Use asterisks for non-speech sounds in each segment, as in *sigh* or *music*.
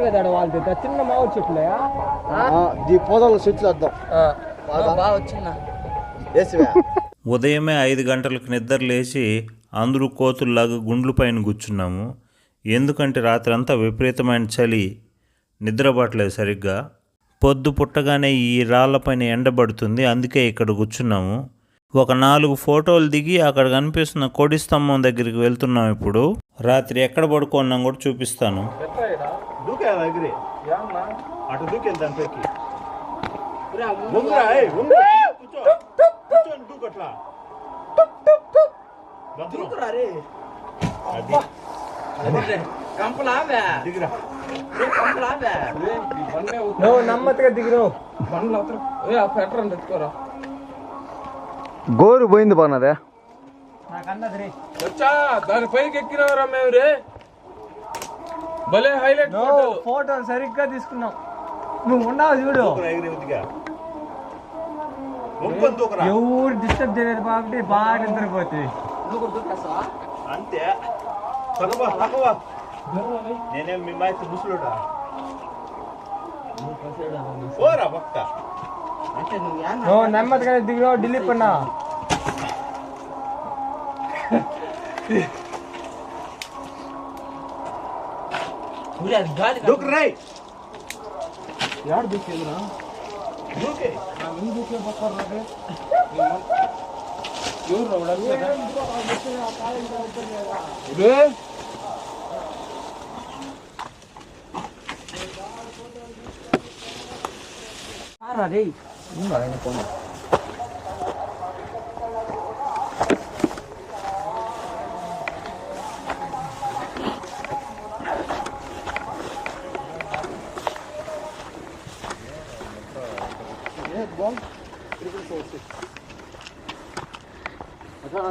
దానికి ఎదురు కదా వాళ్ళది చిన్న ఈ పొదల చెట్లు వద్దాం. బాగా వచ్చిందా? వేసివే. ఉదయమే ఐదు గంటలకు నిద్ర లేచి అందరూ కోతుల్లాగా గుండ్ల పైన కూర్చున్నాము. ఎందుకంటే రాత్రంతా విపరీతమైన చలి నిద్రపట్టలేదు సరిగ్గా. పొద్దు పుట్టగానే ఈ రాళ్ళపైన ఎండబడుతుంది అందుకే ఇక్కడ కూర్చున్నాము. ఒక నాలుగు ఫోటోలు దిగి అక్కడ కనిపిస్తున్న కోడి స్తంభం దగ్గరికి వెళ్తున్నాం ఇప్పుడు. రాత్రి ఎక్కడ పడుకున్నాం కూడా చూపిస్తాను. నమ్మతిగా దిగిరావు. బండ్లు అవతల. పెట్రోల్ తెచ్చుకోరా. గోరు పోయింది బాగున్నదే. వచ్చా దాని పైకి ఎక్కినవరా మేము రే? భలే హైలైట్ ఫోటో సరిగ్గా తీసుకున్నావు నువ్వు ఉన్నావు చూడు? ఎవరు డిస్టర్బ్ చేయలేదు కాబట్టి బాగా నిద్రపోతుంది అంతే. నేనేం మీ మాయతో ముసలుడా? ನೋ ನಮ್ಮ ಹತ್ರ ಇದ್ದೀವಿ पूरा ಪಣ್ಣ रुक रे यार देखिए ना रुके हम ही देखिए बस कर रहे क्यों रोड़ा से रे आ रहा रे పన్నా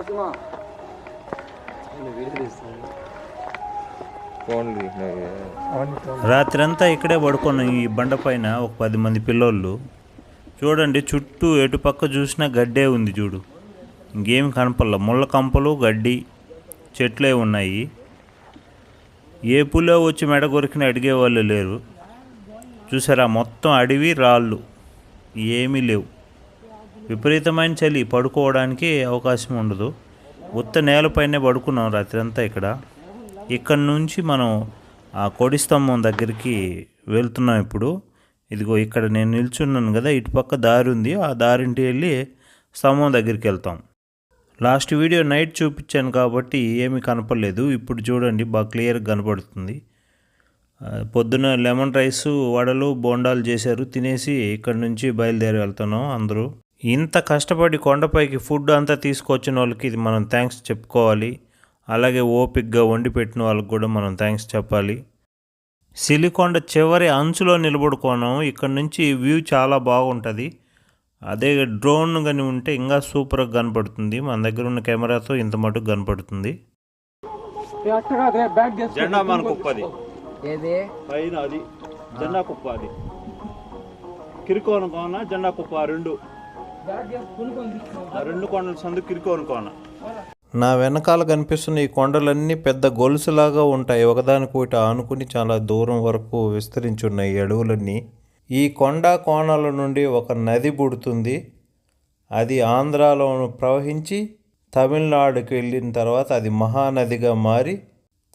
దూకు రై దూకే రాత్రంతా ఇక్కడే పడుకున్నాం ఈ బండ పైన ఒక పది మంది పిల్లోళ్ళు చూడండి చుట్టూ ఎటుపక్క చూసినా గడ్డే ఉంది చూడు. ఇంకేం కనపల్ల ముళ్ళ కంపలు గడ్డి చెట్లే ఉన్నాయి. ఏ పులో వచ్చి మెడ కొరికిన అడిగేవాళ్ళు లేరు. చూసారా? మొత్తం అడవి రాళ్ళు. ఏమీ లేవు. విపరీతమైన చలి. పడుకోవడానికి అవకాశం ఉండదు. ఉత్త నేలపైనే పడుకున్నాం రాత్రంతా ఇక్కడ. ఇక్కడ నుంచి మనం ఆ కొడి స్తంభం దగ్గరికి వెళ్తున్నాం ఇప్పుడు. ఇదిగో ఇక్కడ నేను నిల్చున్నాను కదా ఇటుపక్క దారి ఉంది ఆ దారింటి వెళ్ళి స్తంభం దగ్గరికి వెళ్తాం. లాస్ట్ వీడియో నైట్ చూపించాను కాబట్టి ఏమీ కనపడలేదు. ఇప్పుడు చూడండి బాగా క్లియర్గా కనపడుతుంది. పొద్దున లెమన్ రైస్ వడలు బోండాలు చేశారు. తినేసి ఇక్కడ నుంచి బయలుదేరి వెళ్తున్నాం అందరూ. ఇంత కష్టపడి కొండపైకి ఫుడ్ అంతా తీసుకొచ్చిన వాళ్ళకి ఇది మనం థ్యాంక్స్ చెప్పుకోవాలి. అలాగే ఓపిక్గా వండి పెట్టిన వాళ్ళకి కూడా మనం థ్యాంక్స్ చెప్పాలి. సిలికొండ చివరి అంచులో నిలబడుకోనాం ఇక్కడ నుంచి వ్యూ చాలా బాగుంటుంది. అదే డ్రోన్ కానీ ఉంటే ఇంకా సూపర్గా కనపడుతుంది. మన దగ్గర ఉన్న కెమెరాతో ఇంత మటుకు కనపడుతుంది. జెండా మన కుప్పది ఏది? పైన అది. జెండా కుప్ప అది. కిరికోన కోన జెండా కుప్ప రెండు. రెండు కొండల సందు కిరికోన కోన నా వెనకాల కనిపిస్తున్న ఈ కొండలన్నీ పెద్ద గొలుసులాగా ఉంటాయి. ఒకదానికొకటి ఆనుకుని చాలా దూరం వరకు విస్తరించి ఉన్నాయి ఈ అడవులన్నీ ఈ కొండ కోణాల నుండి ఒక నది పుడుతుంది. అది ఆంధ్రాలో ప్రవహించి తమిళనాడుకి వెళ్ళిన తర్వాత అది మహానదిగా మారి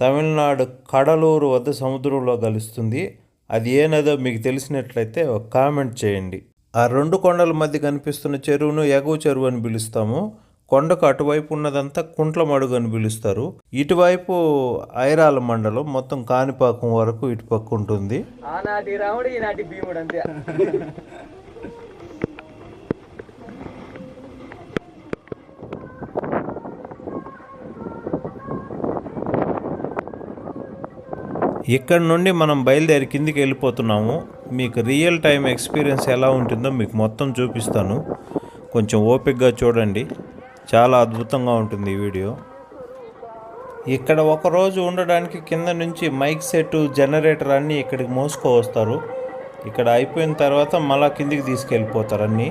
తమిళనాడు కడలూరు వద్ద సముద్రంలో కలుస్తుంది. అది ఏ నదో మీకు తెలిసినట్లయితే ఒక కామెంట్ చేయండి. ఆ రెండు కొండల మధ్య కనిపిస్తున్న చెరువును ఎగువ చెరువు అని పిలుస్తాము. కొండకు అటువైపు ఉన్నదంతా కుంట్ల మడుగు అని పిలుస్తారు. ఇటువైపు ఐరాల మండలం మొత్తం కాణిపాకం వరకు ఇటుపక్క ఉంటుంది. ఆనాటి రాముడు ఈనాటి భీముడు అంతే. ఇక్కడ నుండి మనం బయలుదేరి కిందికి వెళ్ళిపోతున్నాము. మీకు రియల్ టైం ఎక్స్పీరియన్స్ ఎలా ఉంటుందో మీకు మొత్తం చూపిస్తాను. కొంచెం ఓపికగా చూడండి. చాలా అద్భుతంగా ఉంటుంది ఈ వీడియో. ఇక్కడ ఒకరోజు ఉండడానికి కింద నుంచి మైక్ సెట్ జనరేటర్ అన్నీ ఇక్కడికి మోసుకో వస్తారు. ఇక్కడ అయిపోయిన తర్వాత మళ్ళా కిందికి తీసుకెళ్ళిపోతారు అన్నీ.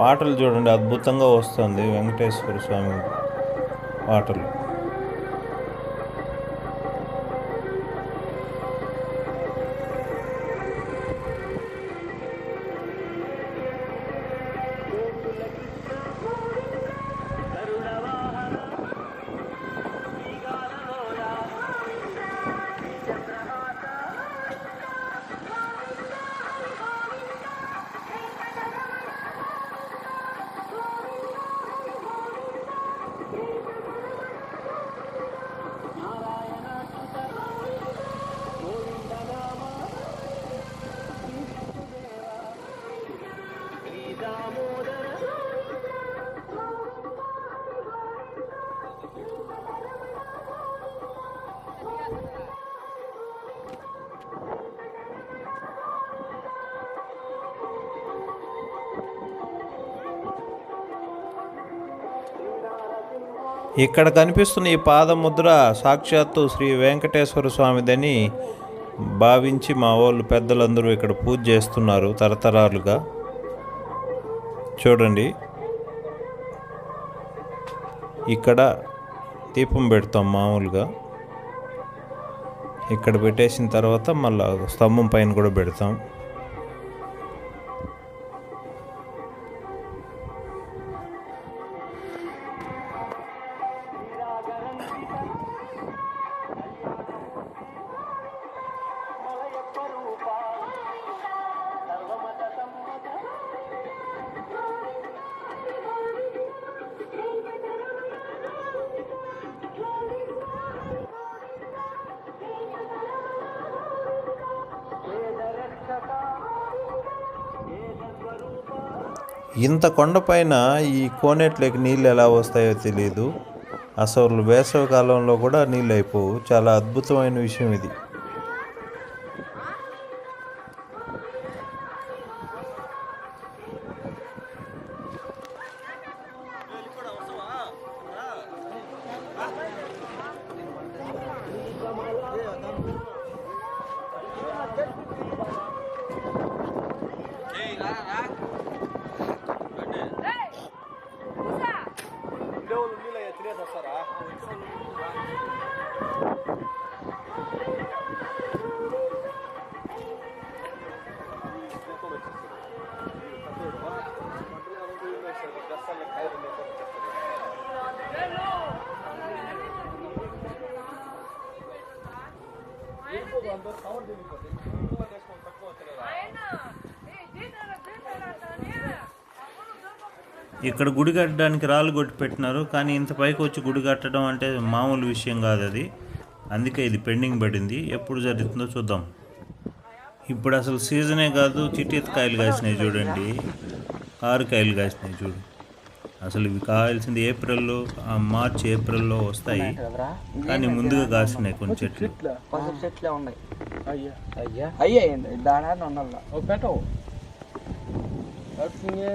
పాటలు చూడండి అద్భుతంగా వస్తుంది వెంకటేశ్వర స్వామి పాటలు. ఇక్కడ కనిపిస్తున్న ఈ పాదముద్ర సాక్షాత్తు శ్రీ వెంకటేశ్వర స్వామిదని భావించి మా వాళ్ళు పెద్దలందరూ ఇక్కడ పూజ చేస్తున్నారు తరతరాలుగా. చూడండి. ఇక్కడ దీపం పెడతాం మామూలుగా. ఇక్కడ పెట్టేసిన తర్వాత మళ్ళీ స్తంభం పైన కూడా పెడతాం. ఇంత కొండపైన ఈ కోనేట్లోకి నీళ్ళు ఎలా వస్తాయో తెలియదు అసలు వేసవి కాలంలో కూడా నీళ్ళు అయిపోవు. చాలా అద్భుతమైన విషయం ఇది. ఇక్కడ గుడి కట్టడానికి రాళ్ళు కొట్టి పెట్టినారు కానీ ఇంత పైకి వచ్చి గుడి కట్టడం అంటే మామూలు విషయం కాదు అది. అందుకే ఇది పెండింగ్ పడింది. ఎప్పుడు జరుగుతుందో చూద్దాం. ఇప్పుడు అసలు సీజనే కాదు చిట్టెత్తుకాయలు కాసినాయి చూడండి. కారుకాయలు కాసినాయి చూడు. అసలు ఇవి కావాల్సింది ఏప్రిల్లో మార్చ్ ఏప్రిల్లో వస్తాయి. కానీ ముందుగా కాసినాయి కొన్ని చెట్లు. ఉన్నాయి. అయ్యా.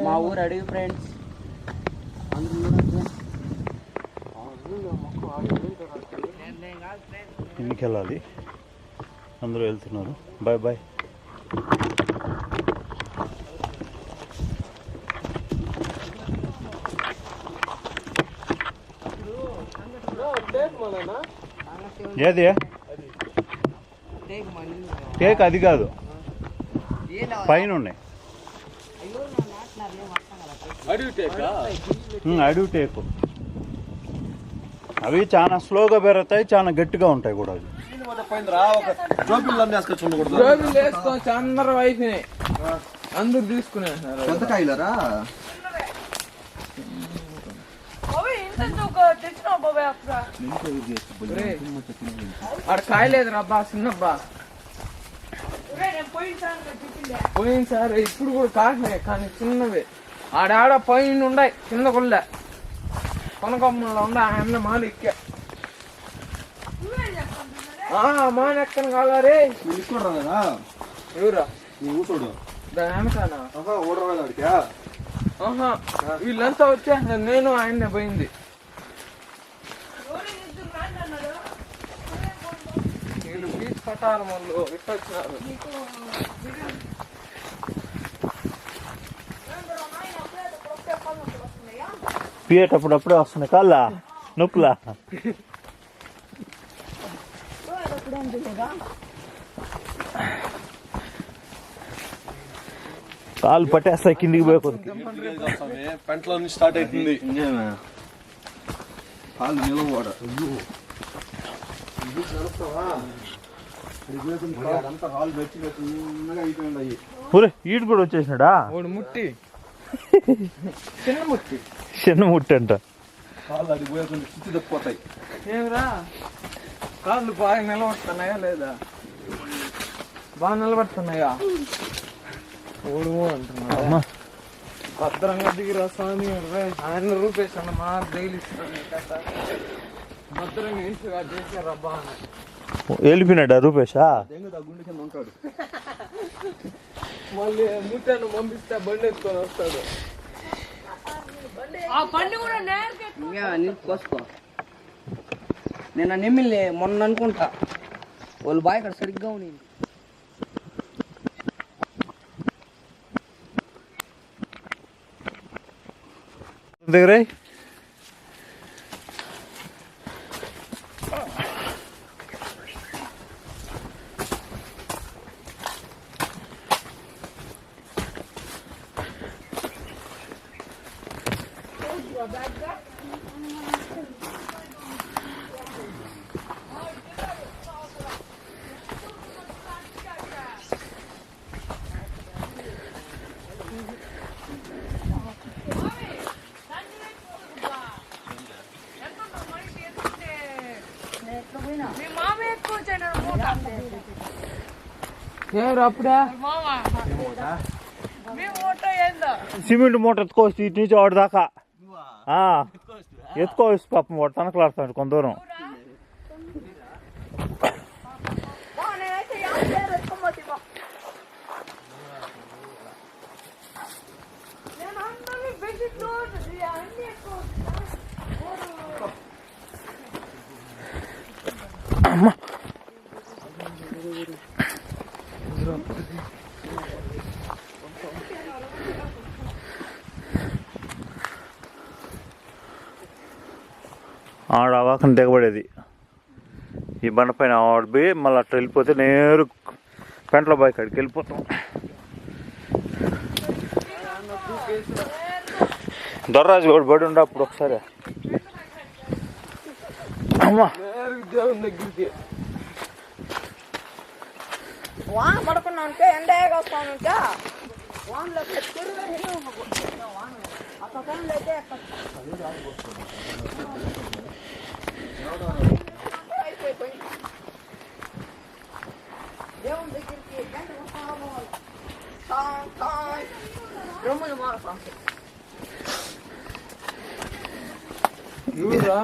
మా ఊరు అడిగి ఫ్రెండ్స్ ఇంటికి వెళ్ళాలి అందరూ వెళ్తున్నారు. Bye bye. ఏది? కేక్ అది కాదు. పైన ఉన్నాయి అడుగు టేకు అవి చాలా స్లోగా పెరుగుతాయి చాలా గట్టిగా ఉంటాయి కూడా అవి. అందరు అందరు తీసుకునేస్తున్నారు చింతకాయలరా ఒరేయ్, ఆడ కాయలేదురా అబ్బా చిన్నబ్బా పోయినసారి ఇప్పుడు కూడా కాసినాయి కానీ చిన్నవి. ఆడాడ పైన ఉన్నాయి కింద కొల్లే కొనకొమ్మలో ఉండ ఆయన మాలు ఎక్కా మాన ఎక్కను కాలారే ఎవరా దాని వెనకానా ఆహా వీళ్ళంతా వచ్చేసారు నేను ఆయన్నే పోయింది వీళ్ళు బీచ్ పట్టాలి వాళ్ళు ఇట్ట పియేటప్పుడు అప్పుడే వస్తున్నాయి కాళ్ళ? నొప్పులా? కాలు పట్టేస్తాయి కిందికి పోయే కొద్ది. పెంటలో నుంచి స్టార్ట్ అవుతుంది. నిలవడ ఊరే ఈడు కూడా వచ్చేసినాడా? వాడు ముట్టి. *laughs* చిన్న ముట్టి చిన్న ముట్టి అంట కాళ్ళు స్థితి తప్పిపోతాయి ఏమిరా? కాళ్ళు బాగా నిలబడుతున్నాయా లేదా? బాగా నిలబడుతున్నాయా? ఓడు అంటున్నా అమ్మా. భద్రంగా దిగిరా స్వామి. ఆయన రూపేష్ అన్న మా డైలీ ఇస్తాను భద్రంగా ఇంటిగా చేశారా బాగా వెళ్ళిపోయినాడా రూపేషా దెంగ గుండె కింద ఉంటాడు మళ్ళీ ముట్టాను పంపిస్తే బండి ఎత్తుకొని వస్తాడు కోసుకో నేను ఆ నెమ్మిల్ని మొన్న అనుకుంటా వాళ్ళు బాయ్ ఇక్కడ సరిగ్గా ఉంది దగ్గర ఎవరు అప్పుడే? సిమెంట్ మూట ఎత్తుకోవచ్చు ఇటు నుంచి వాడు దాకా ఎత్తుకోవచ్చు. పాపం వాడు తనకలాడుతాడు కొంత దూరం బా, నేనైతే యాభై వేలు ఎత్తుకోమోతి బా. నేను అందరినీ బెడ్షీట్లు అన్ని ఎక్కువ ఆడ అవాకం దిగబడేది. ఈ బండ పైన ఆడ పోయి మళ్ళీ అట్లా వెళ్ళిపోతే నేరు పెంట్ల బాయ్ కాడికి వెళ్ళిపోతాం. దొర్రాజు కూడా బడి ఉండే అప్పుడు ఒకసారి. అమ్మా. దేవుని దగ్గరికి వాన పడుకున్నా ఉంటే ఎండ వస్తానుంటే వానలో అక్కడ ఫోన్లు అయితే అయిపోయి దేవుని దగ్గరికి గంట వస్తాము టాంగ్ రొమ్ములు మారుతాం. ఎవరురా?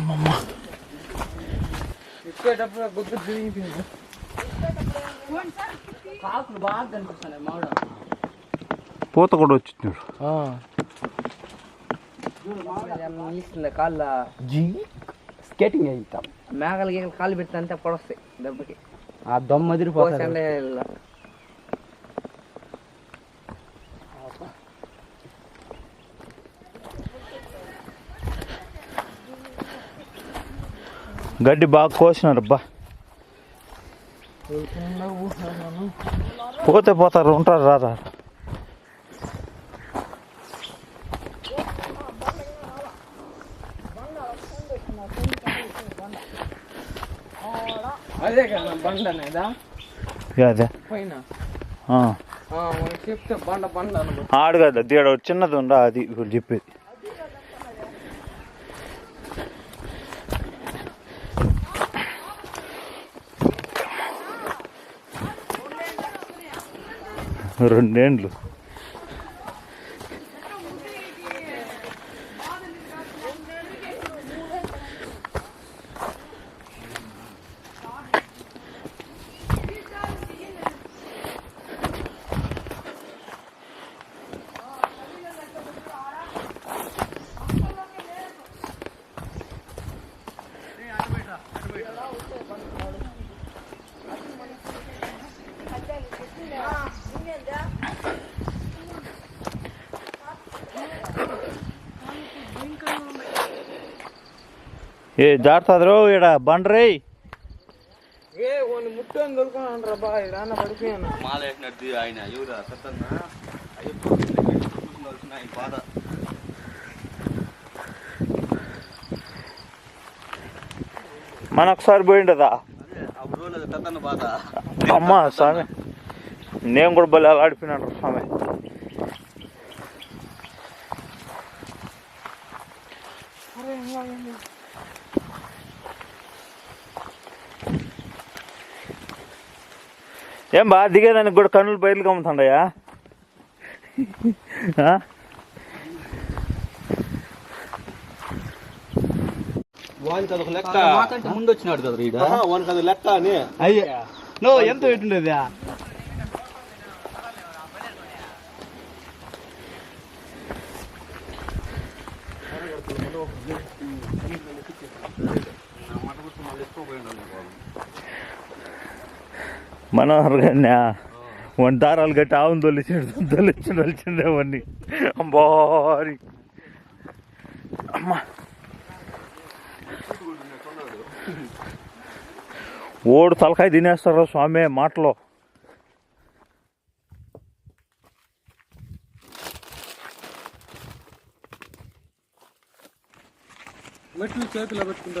మామిడ పూత కూడా వచ్చింది కాళ్ళ. స్కేటింగ్ అవుతాం మేఘాలు గీగలు కాళ్ళు పెడితే అంతే పొడస్తాయి దెబ్బకి. ఆ దొమ్మ పోసి గడ్డి బాగా కోసినారు అబ్బా పోతే పోతారు ఉంటారు రారా అదే కదా బండ అనేదా? ఇక అదే. పైన? ఆ. ఆ, మనకి చెప్తే బండ బండ అనుకో. ఆడు కదా దీడ చిన్నది ఉందా అది ఇప్పుడు చెప్పేది. రెండేండ్లు. రాన్న పడిపోయాను. మాల వేసినట్టు ఆయన ఎవరు సత్తన్న ఆయన బాధ. మన ఒకసారి పోయిండదా అమ్మా స్వామి. నేను కూడా భలే ఆడిపోయినాను స్వామి. ఏం బా దిగేదానికి కూడా కన్నులు బయలు కమ్ముతుండయా? వానికి అదొక లెక్క. మాకంటే. ముందు వచ్చినాడు కదా వానికి అది లెక్క అని. అయ్యా. నో ఎంత పెట్టిండేది? మనోహర్ గారిని వన్ దారాలు కట్టి ఆవును తొలిచాడు తొలిచి తొలిచింది అవన్నీ అంబారి అమ్మా. ఓడు తలకాయ తినేస్తారా స్వామి మాటలో? మెట్లు చేతిలో పెట్టుకుంటే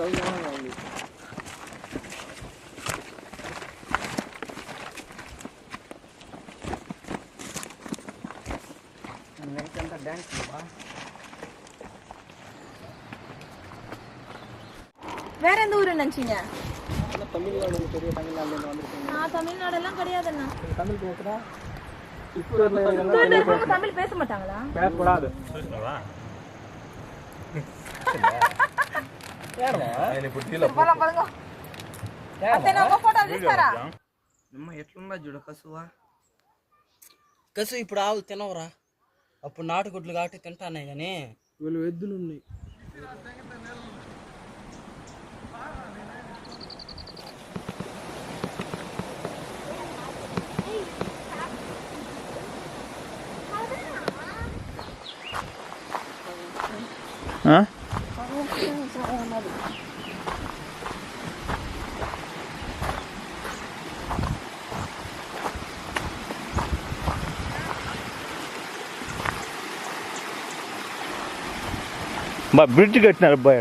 வேற எந்த ஊரு நினைச்சீங்க நான் தமிழ்நாடு எல்லாம் கிடையாதுண்ணா தமிழ் பேசுறவங்க தமிழ் பேச மாட்டாங்களா పోదాం, పోదాం. అత్తయ్య, నా ఒక ఫోటో తీస్తారా అమ్మ ఎట్లున్నా చూడు కసువా కసు ఇప్పుడు ఆవులు తినవరా అప్పుడు నాటుగుడ్లు కాబట్టి తింటానే కానీ వీళ్ళు ఎద్దులు ఉన్నాయి బా బ్రిడ్జ్ కట్టినారు అబ్బాయి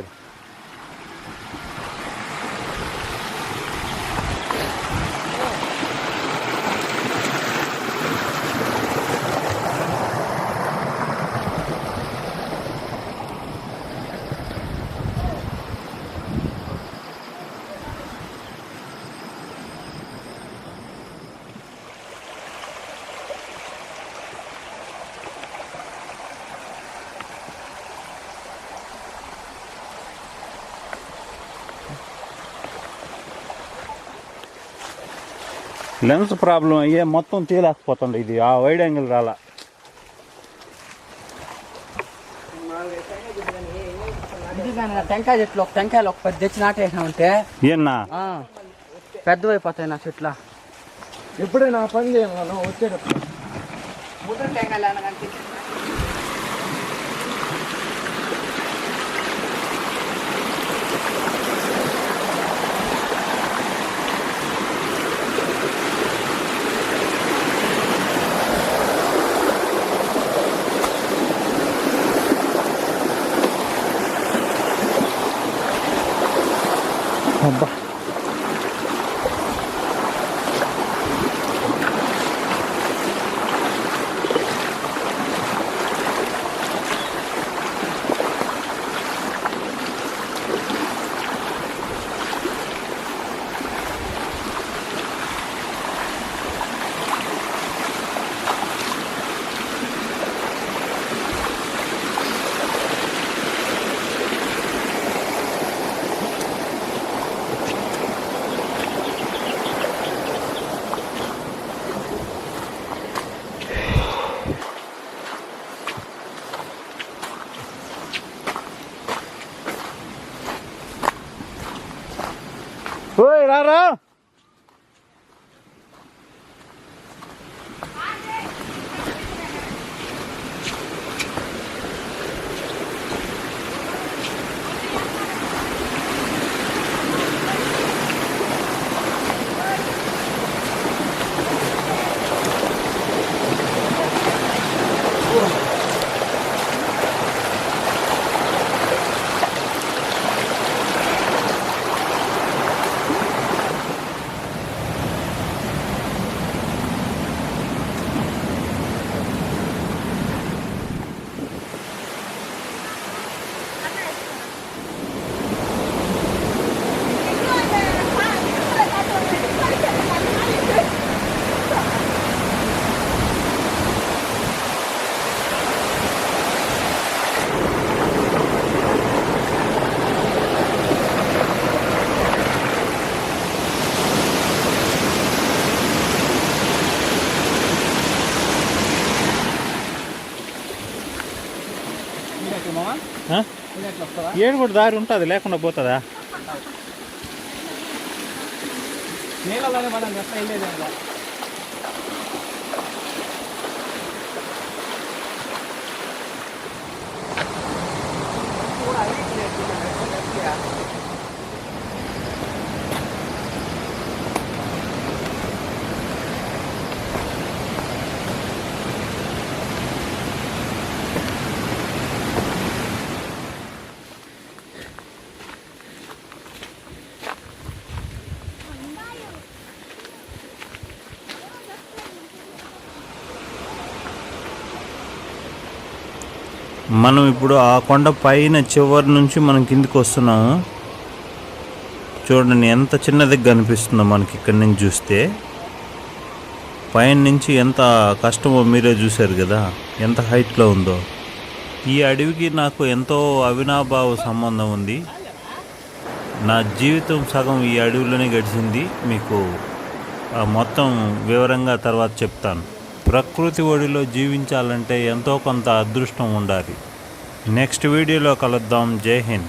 లెన్స్ ప్రాబ్లం అయ్యే మొత్తం తీలేకపోతుంది ఇది. ఆ వైడ్ యాంగిల్ రాలా. టెంకాయ చెట్లు ఒక టెంకాయలు ఒక పది తెచ్చి నాటేసామంటే ఏనా ఆ, పెద్దవైపోతాయి నా చెట్ల. ఎప్పుడైనా పని చేయాలి వచ్చేటప్పుడు. టెంకాయలు Sarah? ఏడు కూడా దారి ఉంటుంది లేకుండా పోతుందా నీళ్ళలోనే మనం ఇప్పుడు ఆ కొండ పైన చివరి నుంచి మనం కిందికి వస్తున్నాము. చూడండి ఎంత చిన్నదిగా కనిపిస్తుందో మనకి ఇక్కడి నుంచి చూస్తే. పైన నుంచి ఎంత కష్టమో మీరే చూశారు కదా ఎంత హైట్లో ఉందో. ఈ అడవికి నాకు ఎంతో అవినాభావ సంబంధం ఉంది. నా జీవితం సగం ఈ అడవిలోనే గడిచింది. మీకు మొత్తం వివరంగా తర్వాత చెప్తాను. ప్రకృతి ఒడిలో జీవించాలంటే ఎంతో కొంత అదృష్టం ఉండాలి. నెక్స్ట్ వీడియోలో కలుద్దాం. జై హింద్.